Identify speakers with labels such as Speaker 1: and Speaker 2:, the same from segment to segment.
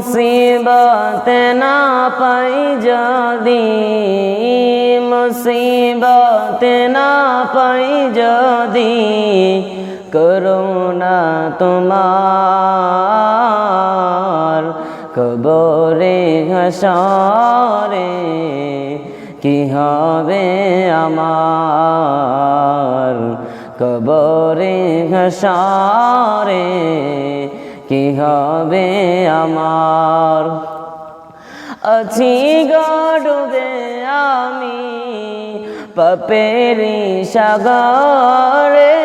Speaker 1: মুসিবত না পাই যদি, মুসিবত না পাই যদি, করুণা তোমার কবরে ঘসরে কি হবে আমার কবরে ঘসরে কি হবে আমার? আছি গডুবে আমি পপেরি সাগরে।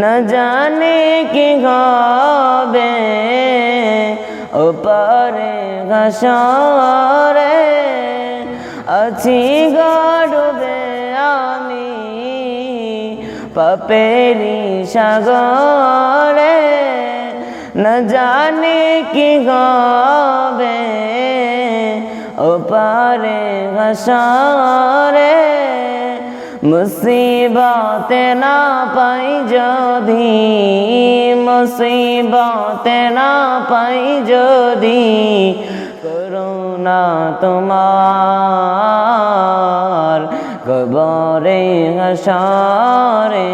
Speaker 1: ন জানে কি হবে ওপারে ঘসরে। আছি গডুবে আমি পপেরি সাগরে। ন জানে কি হবে ওপারে ঘসরে মুসিবতে না পাই যদি মুসিবতে না পাই যদি করুণা তোমার কবরে ঘসরে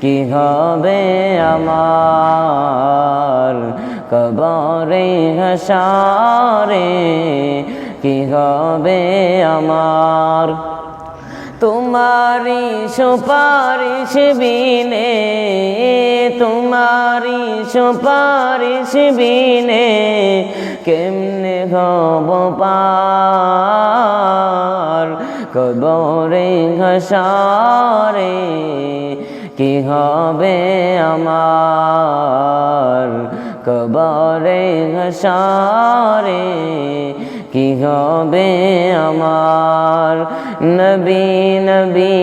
Speaker 1: কি হবে আমার? কবরে ঘসরে কি হবে আমার? তোমারি সুপারিশ বিনে তোমারি সুপারিশ বিনে কেমনে হব পার? কবরে ঘসরে কি হবে আমার কবরে ঘসরে কি হবে আমার নবী নবী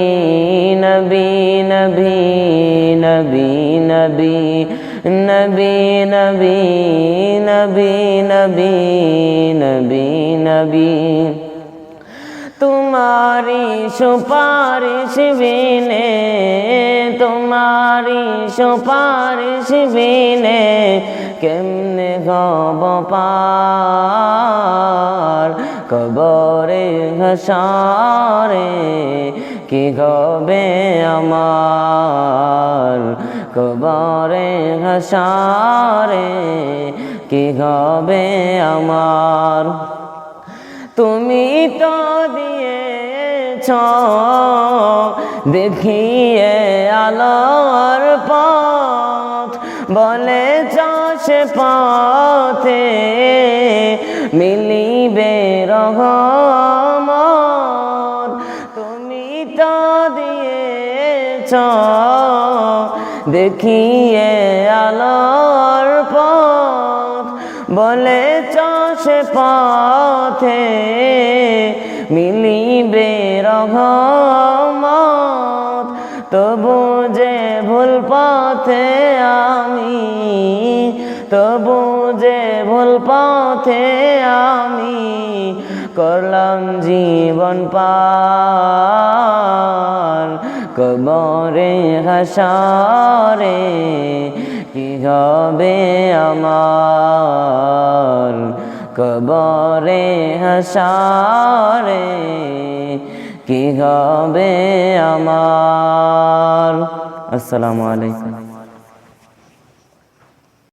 Speaker 1: নবী নবী নবী নবী নবী নবী নবী নবী নবী নবী তোমারি সুপারিশ বিনে, তোমারি সুপারিশ বিনে কেমনে গব পার? কবরে ঘসরে কি গবে আমার? কবরে ঘসরে কি গবে আমার? তুমি তো দিয়েছ দেখিয়ে আলোর পথ। বলে সে পথে মিলিবে রহমত। তুমি তো দিয়েছ। দেখিয়ে আলোর পথ। বলে সে পথে মিলিবে রহমত। তবু যে ভুল পথে আমি, তবু যে ভুল পথে আমি করলাম জীবন পার। কবরে হাসারে কি হবে আমার? কবরে হাসারে কি হবে আমার আসসালামু আলাইকুম